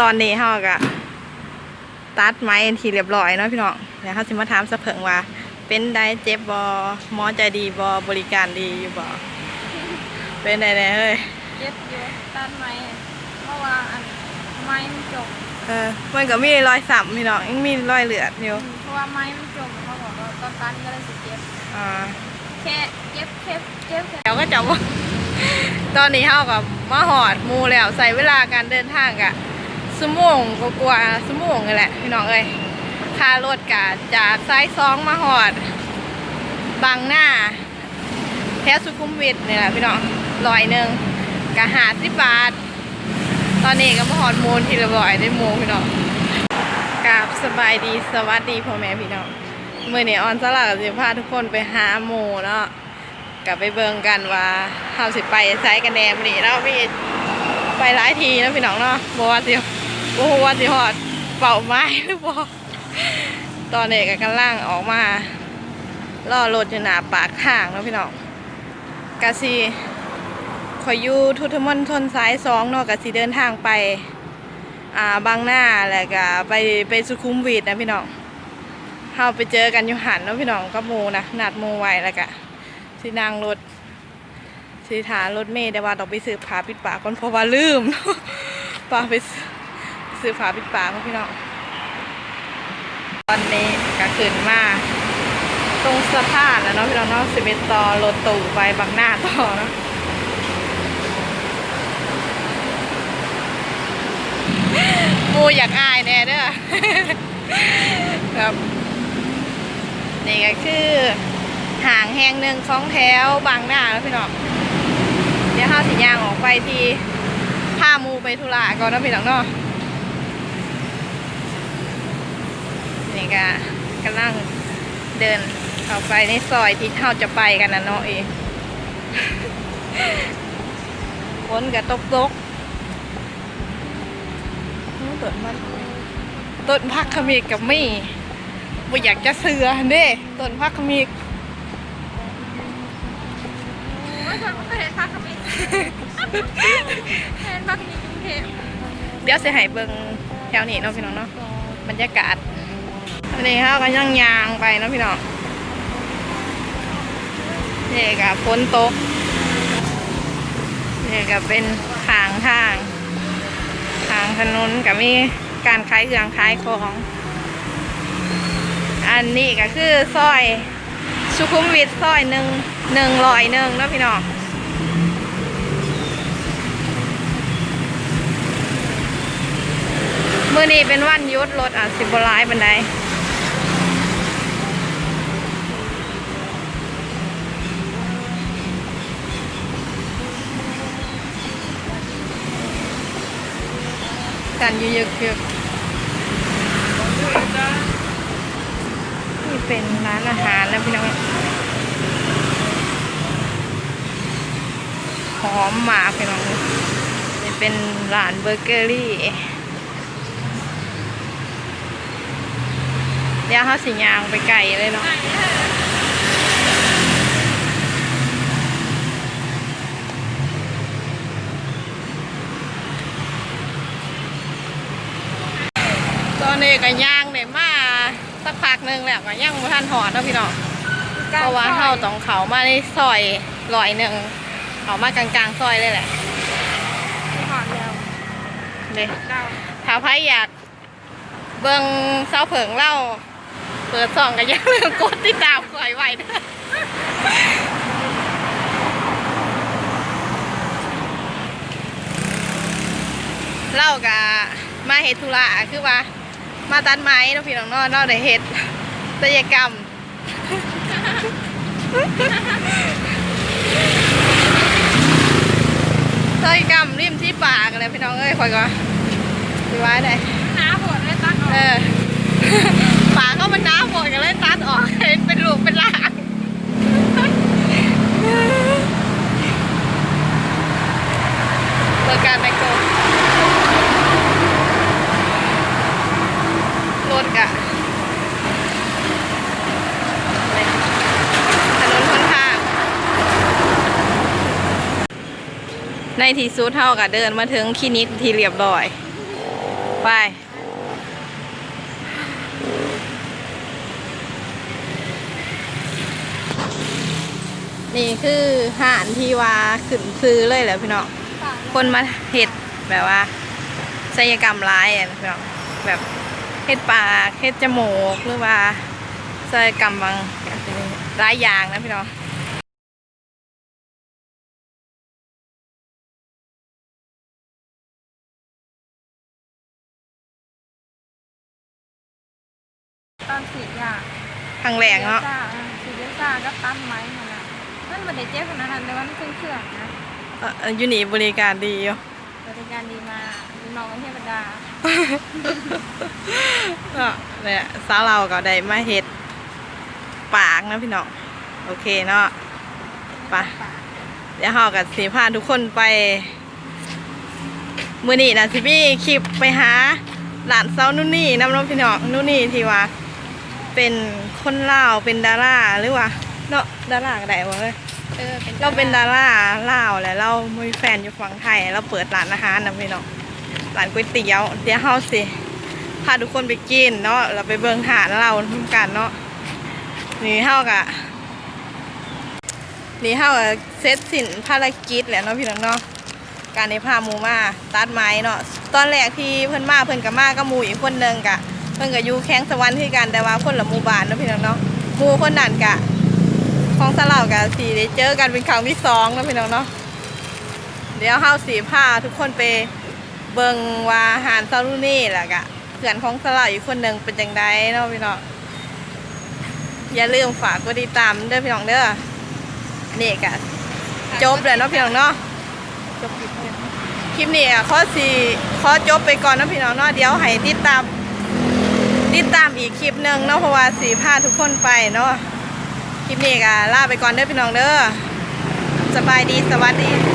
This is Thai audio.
ตอนนี้เฮาก็ตัดไม้ทีเรียบร้อยเนาะพี่น้องเดี๋ยวเขาสิมาถามสะเพิงว่า เป็นได้เจ็บบอหมอใจดีบอบริการดีอยู่บอเป็นได้แน่เฮ้ยเย็บอยู่ด้านไม้เพราะว่าอันไม้มันจมเออมันก็มีรอยสับพี่น้องยังมีรอยเลือดอยู่เพราะว่าไม้มันจมเขาบอกว่าตอนตันก็เลยสิเจ็บอ่าแค่เจ็บแค่เจ็บแค่เดี๋ยวก็จะว่าตอนนี้เฮากับมาหอดหมูแล้วใส่เวลาการเดินทางกะ สมงกกว่าๆสมงนี่แหละพี่น้องเอ้ยค่ารถกะจากไซส์สองมาหอด บางหน้า แถวสุขุมวิทนี่แหละพี่น้องร้อยหนึ่งกะหาสิบบาท ตอนนี้ก็มาหอดมูลทีละร้อยได้มูพี่น้องกราบสบายดีสวัสดีพ่อแม่พี่น้องเมื่อนี้ออนสลัดจะพาทุกคนไปหาหมูเนาะกลับไปเบิงกันว่าเฮาสิไปไซกันแนมอนี้เราไปไปหลายทีนะพี่น้องเนาะบ่ว่าสิ บ่ฮู้ว่าสิฮอดเป่าไม้หรือบ่ตอนนี้ก็กำลังออกมาล่อรถอยู่หน้าปากทางเนาะพี่น้องกะสิขอยอยู่ทุทมณฑลสายสองเนาะกะสิเดินทางไป อ่าบางหน้าแล้วก็ไปไปสุขุมวิทนะพี่น้องเฮาไปเจอกันอยู่หันเนาะพี่น้องกับมูนะนัดหมู่ไว้แล้วก็สินางรถสิถานรถเมย์แต่ว่าต้องไปซื้อผ้าปิดปากก่อนเพราะว่าลืมป้าไป ซื้อผ้าปิดปากมาพี่น้อง ตอนนี้ก็ขึ้นมาตรงสะพานแล้วเนาะพี่น้องเนาะสิบเอ็ดต่อรถตู่ไปบักหน้าต่อเนาะมูอยากอายแน่เด้อครับนี่ก็คือห่างแห่งหนึ่งสองแถวบางหน้าแล้วพี่น้องเดี๋ยวห้าสิยางออกไปที่ผ้ามูไปธุระก่อนนะพี่น้องเนาะ นี่ก็กำลังเดินเข้าไปในซอยที่เขาจะไปกันนะเนาะเองฝนกับตกตกต้นมันต้นพักขมิกกับมี่บ่อยากจะเสือเด้ต้นพักขมิกไม่เคยไม่เคยเห็นพักขมิ้นเห็นพักขมิ้นกรุงเทพเดี๋ยวสิให้เบิ่งแถวนี้เนาะพี่น้องเนาะบรรยากาศ อันนี้เฮาก็ย่างยางไปนะพี่น้องนี่ก็ฝนตกนี่ก็เป็นทางทางทางถนนก็มีการขายเครื่องขายของ อันนี้ก็คือซอยสุขุมวิทซอยหนึ่งหนึ่งร้อยหนึ่งนะพี่น้องเมื่อนี้เป็นวันยุดรถอะสิบร้ายบันได กันอยู่ยึกยึกนี่เป็นร้านอาหารนะพี่น้องหอมมากพี่น้องนี่เป็นร้านเบเกอรี่ เดี๋ยวเขาสิยางไปไก่เลยเนาะ ตอนนี้ก็ย่างเนี่ยมาสักพักหนึ่งแล้วก็ย่างมาทันหอดเนาะพี่น้องเพราะว่าเขาต้องเขามาในซอยลอยหนึ่งเขามากลางๆซอยเลยแหละที่หอดแล้วเลยเก้าถ้าใครอยาก เบิ่งเสาเผิงเล่าเปิดส่องกันอย่าลืมกดติดตามคอยไว้นะเล่ากะมาเฮ็ดธุระคือว่า มาตัดไม้เนาะพี่น้องเนาะเนาะได้เฮ็ดศัลยกรรมศัลยกรรมริมที่ปากอะไรพี่น้องเอ้ยคอยก็ดีไว้ได้หนาปวดเลยตัดออกเออปากเขามันน้ำหมดกันเลยตัดออกเห็นเป็นลูกเป็นหลางเปิดการไมโครรถกะเลยถนนคนทาง ในที่สุดเท่ากับเดินมาถึงคลินิกที่เรียบร้อย ไป นี่คือหานที่ว่าขึ้นซื้อเลยแหละพี่น้องคนมาเห็ดแบบว่าศัลยกรรมร้ายอะพี่น้องแบบเห็ดปากเห็ดจมูกหรือว่าศัลยกรรมบางร้ายอย่างนะพี่น้อง ตอนสีดยาทางแรงเนาะสีดซ่าก็ตั้นไม้มันอะมันไม่ได้เจ็บขนาดนั้นแต่ว่ามันเครื่องๆนะเอ่ออยู่นี่บริการดีอยู่บริการดีมากน้องเทวดาก็เนี่ยสาวเราก็ได้มาเห็ดปากนะพี่น้องโอเคเนาะไปเดี๋ยวเรากับสีพาทุกคนไปมือนี้นะที่พี่คลิปไปหาหลานเซานุ่นนี่น้ำน้องพี่น้องนุ่นนี่ที่ว่า เป็นคนลาวเป็นดาราหรือว่าเนาะดาราก็ได้บ่เอ้ยเออเป็นเราเป็นดาราลาวแหละเรามีแฟนอยู่ฝั่งไทยเราเปิดร้านอาหารนะพี่น้องร้านก๋วยเตี๋ยวเดี๋ยวเฮาสิพาทุกคนไปกินเนาะเราไปเบิ่งหาดเราทำกันเนาะนี่เฮากะนี่เฮากะเซตสินภารกิจแหละเนาะพี่น้องเนาะการในพาหมูมาตัดไม้เนาะตอนแรกที่เพิ่นมาเพิ่นก็มาก็หมู่อีกคนหนึงกะ เพิ่นก็อยู่แข้งสวรรค์คือกันแต่ว่าคนละหมู่บ้านเนาะพี่น้องเนาะหมู่คนนั้นกะของสลาวกับสีได้เจอกันเป็นครั้งที่สองนะพี่น้องเนาะเดี๋ยวเฮาสีผ้าทุกคนไปเบิงว่าหารซาลูนี่แหละกะเพื่อนของสลาวอีกคนหนึ่งเป็นจังไดเนาะพี่น้องอย่าลืมฝากกดติดตามเด้อพี่น้องเด้อนี่กะจบแล้วเนาะพี่น้องเนาะจบคลิปแล้วคลิปนี้อะขอสี่ขอจบไปก่อนนะพี่น้องเนาะเดี๋ยวให้ติดตาม ติดตามอีกคลิปหนึ่งเนาะเพราะว่าสีผ้าทุกคนไปเนาะคลิปนี้ก็ลาไปก่อนเด้อพี่น้องเด้อสบายดีสวัสดี